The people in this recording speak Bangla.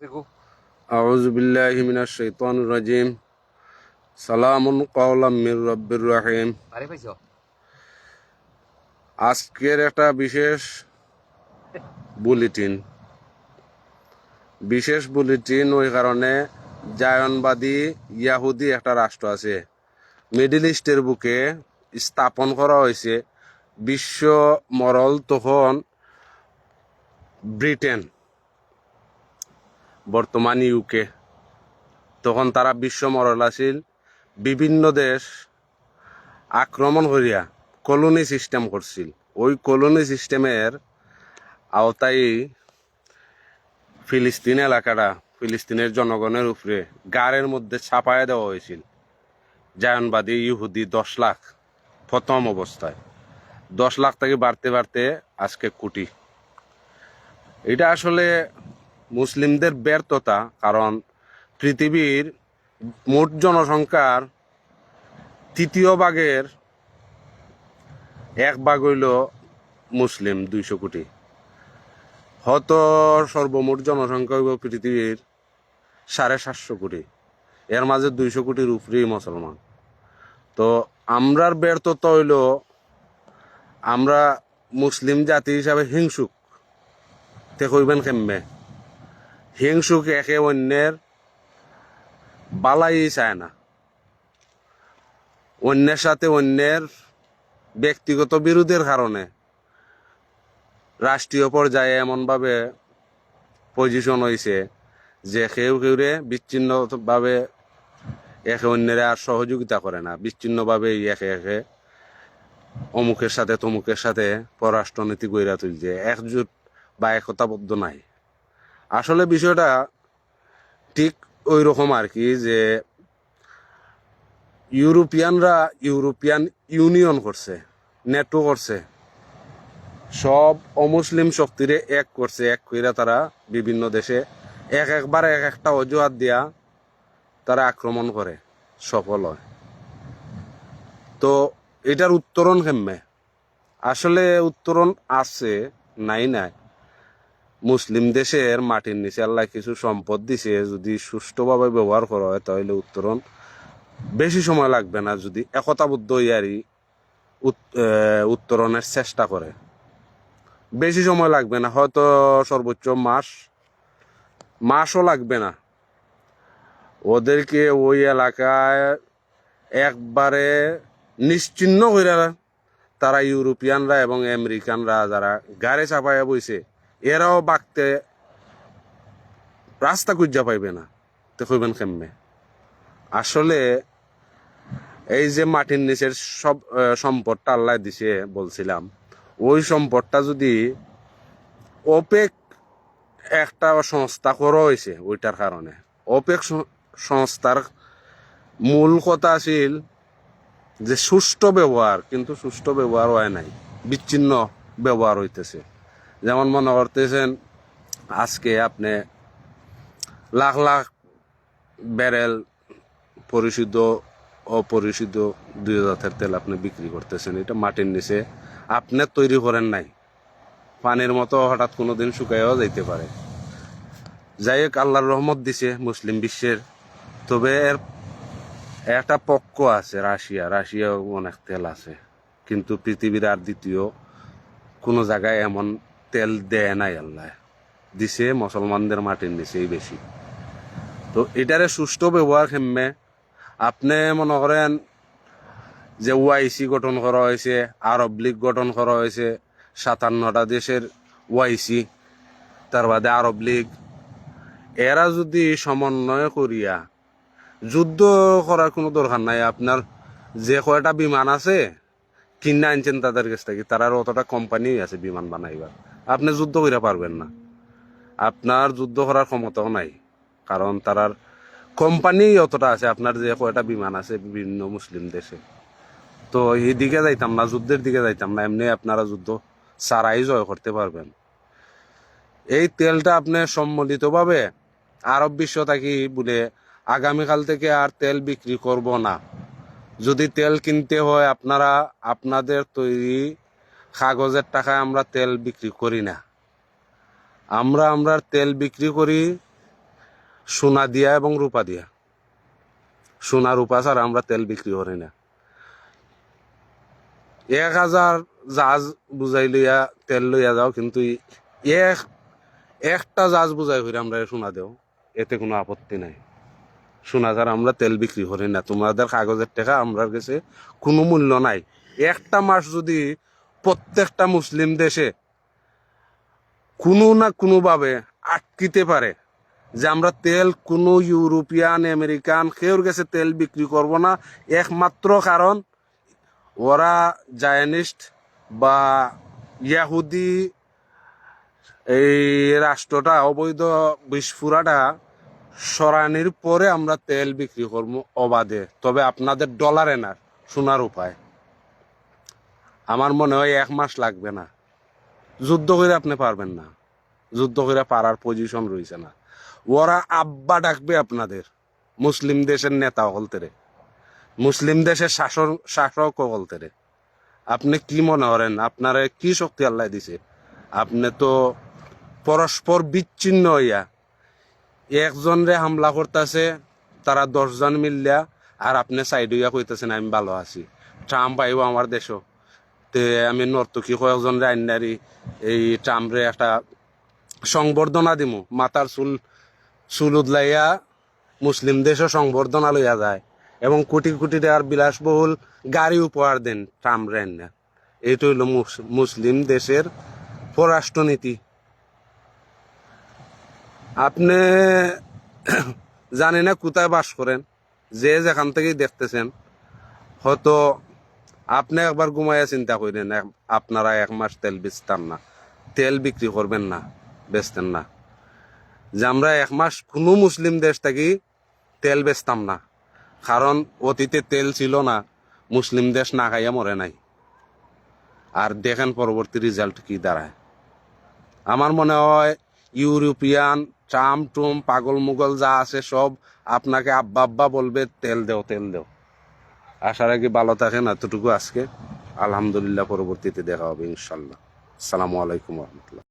দেখো أعوذ بالله من الشيطان الرجيم سلام قولا من رب الرحيم আরে পাইছো আজকের একটা বিশেষ বুলেটিন বিশেষ বুলেটিন ওই কারণে জায়নবাদী ইয়াহুদি একটা রাষ্ট্র আছে মিডিল ইস্টের বুকে স্থাপন করা হয়েছে বিশ্ব মরল তখন ব্রিটেন বর্তমান ইউকে তখন তারা বিশ্ব মরল আছিল। বিভিন্ন দেশ আক্রমণ করিয়া কলোনি সিস্টেম করছিল। ওই কলোনি সিস্টেমের আওতায় ফিলিস্তিন এলাকাটা, ফিলিস্তিনের জনগণের উপরে গাড়ের মধ্যে ছাপায় দেওয়া হয়েছিল। জায়নবাদী ইহুদি দশ লাখ, প্রথম অবস্থায়। দশ লাখ থেকে বাড়তে বাড়তে আজকে কোটি। এটা আসলে মুসলিমদের ব্যর্থতা, কারণ পৃথিবীর মোট জনসংখ্যার তৃতীয় ভাগের এক ভাগ হইল মুসলিম, দুইশো কোটি। হত সর্বমোট জনসংখ্যা হইব পৃথিবীর সাড়ে সাতশো কোটি। এর মাঝে দুইশো কোটির উপরেই মুসলমান। তো আমরার ব্যর্থতা হইল, আমরা মুসলিম জাতি হিসাবে হিংসুক। তে কইবেন কেমবে হিংসুক একে অন্যের বালাই চায় না। অন্যের সাথে অন্যের ব্যক্তিগত বিরোধের কারণে রাষ্ট্রীয় পর্যায়ে এমনভাবে পজিশন হয়েছে যে কেউ কেউরে বিচ্ছিন্নভাবে একে অন্যের আর সহযোগিতা করে না। বিচ্ছিন্নভাবে একে একে অমুকের সাথে তমুকের সাথে পররাষ্ট্রনীতি গইরা তুলছে। একজোট বা একতাবদ্ধ নাই। আসলে বিষয়টা ঠিক ওই রকম আর কি যে ইউরোপিয়ানরা ইউরোপিয়ান ইউনিয়ন করছে, নেটো করছে। সব অমুসলিম শক্তিরে এক করছে, এক কইরা তারা বিভিন্ন দেশে এক একবার এক একটা অজুহাত দিয়া তারা আক্রমণ করে, সফল হয়। তো এটার উত্তরণ কেমনে? আসলে উত্তরণ আছে, নাই নাই। মুসলিম দেশের মাটির নিচে আল্লাহ কিছু সম্পদ দিছে, যদি সুষ্ঠুভাবে ব্যবহার করা হয় তাহলে উত্তরণ বেশি সময় লাগবে না যদি একতাবদ্ধ ইয়ারি উত্তরণের চেষ্টা করে। বেশি সময় লাগবে না, হয়তো সর্বোচ্চ মাস, মাসও লাগবে না। ওদেরকে ওই এলাকায় একবারে নিশ্চিন্ন করে তারা ইউরোপিয়ানরা এবং আমেরিকানরা যারা গাড়ি চাপাইয়া বইছে এরাও বাঁকতে রাস্তা খুঁজা পাইবে না। তো কইবেন কেমনে? আসলে এই যে মাটির নিচের সব সম্পদটা আল্লাহ দিছে বলছিলাম, ওই সম্পদটা যদি ওপেক একটা সংস্থা করা হয়েছে ওইটার কারণে। ওপেক সংস্থার মূল কথা আছিল যে সুষ্ঠু ব্যবহার, কিন্তু সুষ্ঠু ব্যবহার হয় নাই, বিচ্ছিন্ন ব্যবহার হইতেছে। যেমন মনে করতেছেন, আজকে আপনি লাখ লাখ ব্যারেল পরিশুদ্ধ, অপরিশুদ্ধ দুই জাতের তেল আপনি বিক্রি করতেছেন। এটা মাটির নিচে আপনি তৈরি করেন নাই। পানির মতো হঠাৎ কোনো দিন শুকাইও যাইতে পারে। যাই হোক, আল্লাহর রহমত দিছে মুসলিম বিশ্বের। তবে এর একটা পক্ষ আছে, রাশিয়া। রাশিয়াও অনেক তেল আছে। কিন্তু পৃথিবীর আর দ্বিতীয় কোনো জায়গায় এমন তেল দেয় নাই আল্লাহ। দিছে মুসলমানদের মাটির নিচেই বেশি। তো এটারে সুষ্ঠু ব্যবহার কেমনে? আপনি মনে করেন যে ওয়াইসি গঠন করা হয়েছে, আরব লীগ গঠন করা হয়েছে, সাতান্নটা দেশের ওয়াইসি, তার বাদে আরব লীগ। এরা যদি সমন্বয় করিয়া যুদ্ধ করার কোনো দরকার নাই, আপনার যে কয়টা বিমান আছে, কিনা আনছেন তাদের কাছ থেকে তারার অতটা কোম্পানি আছে বিমান বানাইবার। আপনি যুদ্ধ করে পারবেন না। আপনার যুদ্ধ করার ক্ষমতাও নাই, কারণ তারার কোম্পানি অতটা আছে। আপনার যে কয়টা বিমান আছে বিভিন্ন মুসলিম দেশে। তো এই দিকে যাইতাম না, যুদ্ধের দিকে যাইতাম না, এমনি আপনারা যুদ্ধ সারাই জয় করতে পারবেন। এই তেলটা আপনি সম্মিলিতভাবে আরব বিশ্ব থাকি বলে, আগামীকাল থেকে আর তেল বিক্রি করব না। যদি তেল কিনতে হয়, আপনারা আপনাদের তৈরি কাগজের টাকায় আমরা তেল বিক্রি করি না। আমরা আমরা তেল বিক্রি করি সোনা দিয়া এবং রূপা দিয়া। সোনা, রূপা ছাড়া আমরা তেল বিক্রি করি না। এক হাজার জাহাজ বুঝাই লইয়া তেল লইয়া যাও, কিন্তু এক, একটা জাহাজ বুঝাই হইলে আমরা সোনা দেও। এতে কোনো আপত্তি নাই। সোনা ছাড়া আমরা তেল বিক্রি করি না। তোমাদের কাগজের টাকা আমরা কাছে কোনো মূল্য নাই। একটা মাস যদি প্রত্যেকটা মুসলিম দেশে কোনো না কোনোভাবে আটকিতে পারে যে আমরা তেল কোনো ইউরোপিয়ান, আমেরিকান কেউর কাছে তেল বিক্রি করব না। একমাত্র কারণ ওরা জায়নিস্ট বা ইয়াহুদি এই রাষ্ট্রটা, অবৈধ বিস্ফোরাটা সরানির পরে আমরা তেল বিক্রি করব অবাধে। তবে আপনাদের ডলারে না, সোনার উপায়। আমার মনে হয় এক মাস লাগবে না। যুদ্ধ করে আপনি পারবেন না। যুদ্ধ করে পারার পজিশন রয়েছে না। ওরা আব্বা ডাকবে আপনাদের, মুসলিম দেশের নেতা হলতেরে মুসলিম দেশের শাসন শাসক হলতেরে আপনি কি মনে করেন? আপনার কি শক্তি আল্লাহ দিছে? আপনি তো পরস্পর বিচ্ছিন্ন হইয়া, একজন রে হামলা করতেছে, তারা দশজন মিললা আর আপনি সাইড হইয়া কইতেছেন, আমি ভালো আছি। ট্রাম্প আইব আমার দেশও। তে আমি নর্তকী কয়েকজন রে আইনারি এই ট্রামরে একটা সংবর্ধনা দিমু। মাথার চুল চুল উদলাইয়া মুসলিম দেশও সংবর্ধনা লইয়া যায় এবং কোটি কোটি টাকার বিলাসবহুল গাড়ি উপহার দেন ট্রাম্প রেন এইটা হইল মুসলিম দেশের পররাষ্ট্রনীতি। আপনি জানি না কোথায় বাস করেন, যে যেখান থেকেই দেখতেছেন, হয়তো আপনি একবার ঘুমাইয়া চিন্তা করেন আপনারা এক মাস তেল বেচতাম না। তেল বিক্রি করবেন না, বেচতেন না। যে আমরা এক মাস কোনো মুসলিম দেশ থেকে তেল বেচতাম না। কারণ অতীতে তেল ছিল না, মুসলিম দেশ না খাইয়া মরে নাই। আর দেখেন পরবর্তী রেজাল্ট কি দাঁড়ায়। আমার মনে হয় ইউরোপিয়ান ট্রাম টুম পাগল মুগল যা আছে সব আপনাকে আব্বা আব্বা বলবে, তেল দেও তেল দেও। আশার আগে ভালো থাকেন এতটুকু আজকে। আলহামদুলিল্লাহ পরবর্তীতে দেখা হবে ইনশাল্লাহ। আসসালামু আলাইকুম রহমতুল্লাহ।